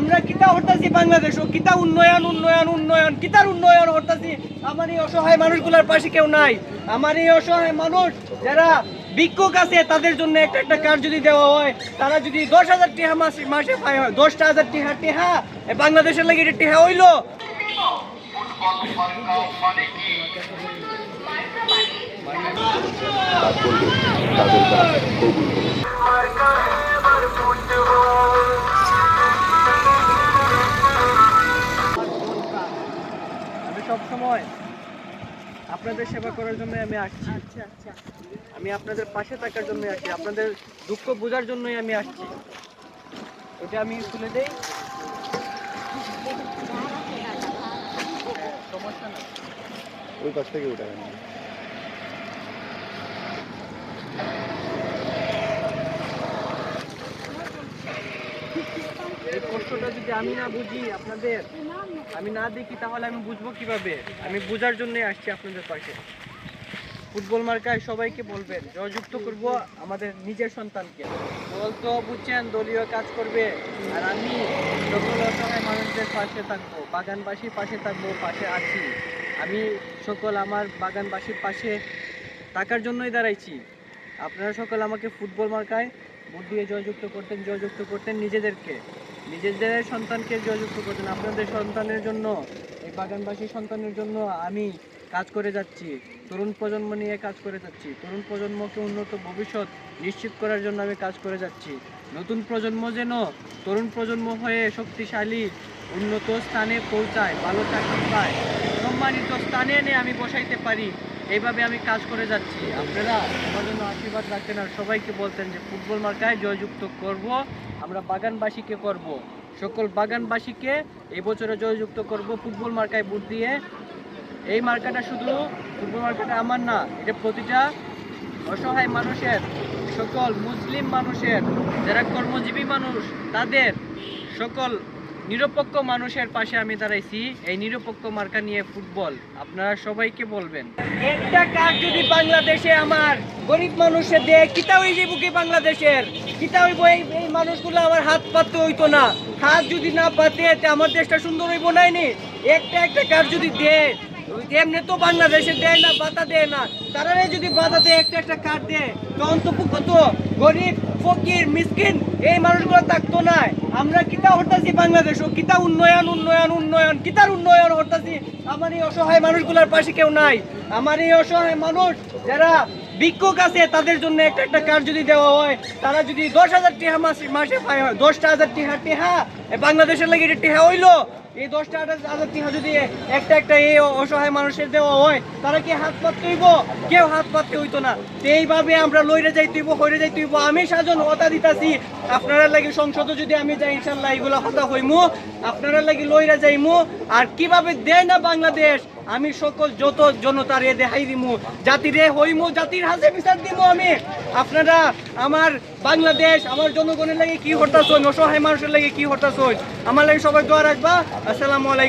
আমরা কিতা হরতাছি বাংলাদেশ, ও কিতা উন্নয়ন উন্নয়ন উন্নয়ন, কিতার উন্নয়ন হরতাছি আমার এই অসহায় মানুষগুলোর পাশে কেউ নাই। আমার এই অসহায় মানুষ যারা ভিক্ষুক আছে, তাদের জন্য একটা একটা কার্ড যদি দেওয়া হয়, তারা যদি দশ হাজার টিহা মাসে মাসে পায় হয় দশটা হাজার টিহা টিহা বাংলাদেশের লাগে এটা টিহা হইল। সব সময় আপনাদের সেবা করার জন্য আমি আসছি। আচ্ছা আচ্ছা। আমি আপনাদের পাশে থাকার জন্য আসছি। আপনাদের দুঃখ বোঝার জন্যই আমি আসছি। ওটা আমি তুলে দেই। সমস্যা না ওই পাশ থেকে উঠে এই কষ্টটা যদি আমি না বুঝি আপনাদের, আমি না দেখি, তাহলে আমি বুঝব কীভাবে? আমি বোঝার জন্যই আসছি আপনাদের পাশে। ফুটবল মার্কায় সবাইকে বলবেন, জয়যুক্ত করব আমাদের নিজের সন্তানকে। দল তো বুঝছেন, দলীয় কাজ করবে। আর আমি সকল অসহায় মানুষদের পাশে থাকব, বাগানবাসীর পাশে থাকব, পাশে আছি। আমি সকল আমার বাগানবাসীর পাশে থাকার জন্যই দাঁড়াইছি। আপনারা সকল আমাকে ফুটবল মার্কায় ভোট দিয়ে জয়যুক্ত করতেন জয়যুক্ত করতেন নিজেদেরকে। নিজেদের সন্তানকে জয়যুক্ত করছেন। আপনাদের সন্তানের জন্য, এই বাগানবাসী সন্তানের জন্য আমি কাজ করে যাচ্ছি। তরুণ প্রজন্ম নিয়ে কাজ করে যাচ্ছি। তরুণ প্রজন্মকে উন্নত ভবিষ্যৎ নিশ্চিত করার জন্য আমি কাজ করে যাচ্ছি। নতুন প্রজন্ম যেন তরুণ প্রজন্ম হয়ে শক্তিশালী উন্নত স্থানে পৌঁছায়, ভালো চাকরি পায়, সম্মানিত স্থানে এনে আমি বসাইতে পারি, এইভাবে আমি কাজ করে যাচ্ছি। আপনারা আমার জন্য আশীর্বাদ রাখতেন আর সবাইকে বলতেন যে ফুটবল মার্কায় জয়যুক্ত করব, আমরা বাগানবাসীকে করব। সকল বাগানবাসীকে এই বছরে জয়যুক্ত করব, ফুটবল মার্কায় ভোট দিয়ে। এই মার্কাটা শুধু ফুটবল মার্কাটা আমার না, এটা প্রতিটা অসহায় মানুষের, সকল মুসলিম মানুষের, যারা কর্মজীবী মানুষ, তাদের সকল নিরপেক্ষ মানুষের পাশে আমি দাঁড়াইছি। এই নিরপেক্ষ মার্কা নিয়ে ফুটবল, আপনারা সবাইকে বলবেন। একটা কাজ যদি বাংলাদেশে আমার গরিব মানুষের দেয়, কিতা হয়ে যাইব কি বাংলাদেশের? কিতা হইব? এই এই মানুষগুলো আমার হাত পাততে হইতো না। হাত যদি না পাতে, তে আমার দেশটা সুন্দর হইব নাইনি একটা একটা কাজ যদি দেয়, এমনি তো বাংলাদেশে দেয় না বাতা দেয় না। তারা যদি বাধা দেয়, একটা একটা কার্ড দেয় তো অন্তত কত গরিব, ফকির, মিসকিন, এই মানুষগুলো থাকতো না। আমরা কিতা হরতাছি বাংলাদেশ কিতা উন্নয়ন উন্নয়ন উন্নয়ন, কিতার উন্নয়ন হরতাছি? আমার এই অসহায় মানুষগুলোর পাশে কেউ নাই। আমার এই অসহায় মানুষ যারা ভিক্ষুক আছে, তাদের জন্য একটা একটা কার্ড যদি দেওয়া হয়, তারা যদি দশ হাজার টিহা মাসে মাসে পায় হয়, দশটা হাজার টিহা টিহা বাংলাদেশের লাগে এটা টিহা হইল। এই দশটা হাজার টিহা যদি একটা একটা এই অসহায় মানুষের দেওয়া হয়, তারা কি হাত পাততে হইব কেউ হাত পাততে হইতো না। এইভাবে আমরা লইরে যাইতে হইব হইরে যাইতে হইব আমি সাজন হতা দিতাছি, আপনারা লাগি সংসদ যদি আমি যাই, ইনশাল্লাহ এগুলো হতা হইমু। আপনারা লাগি লইরা যাইমু। আর কীভাবে দেয় না বাংলাদেশ? আমি সকল যত জনতার এ দেখাই দিমু, জাতিরে হইমু, জাতির হাসে বিচার দিব আমি। আপনারা আমার বাংলাদেশ, আমার জনগণের লাগে কি হরতাস হন অসহায় মানুষের লাগে কি হরতাস হন আমার লাগে সবাই দোয়া রাখবা। আসসালামু আলাইকুম।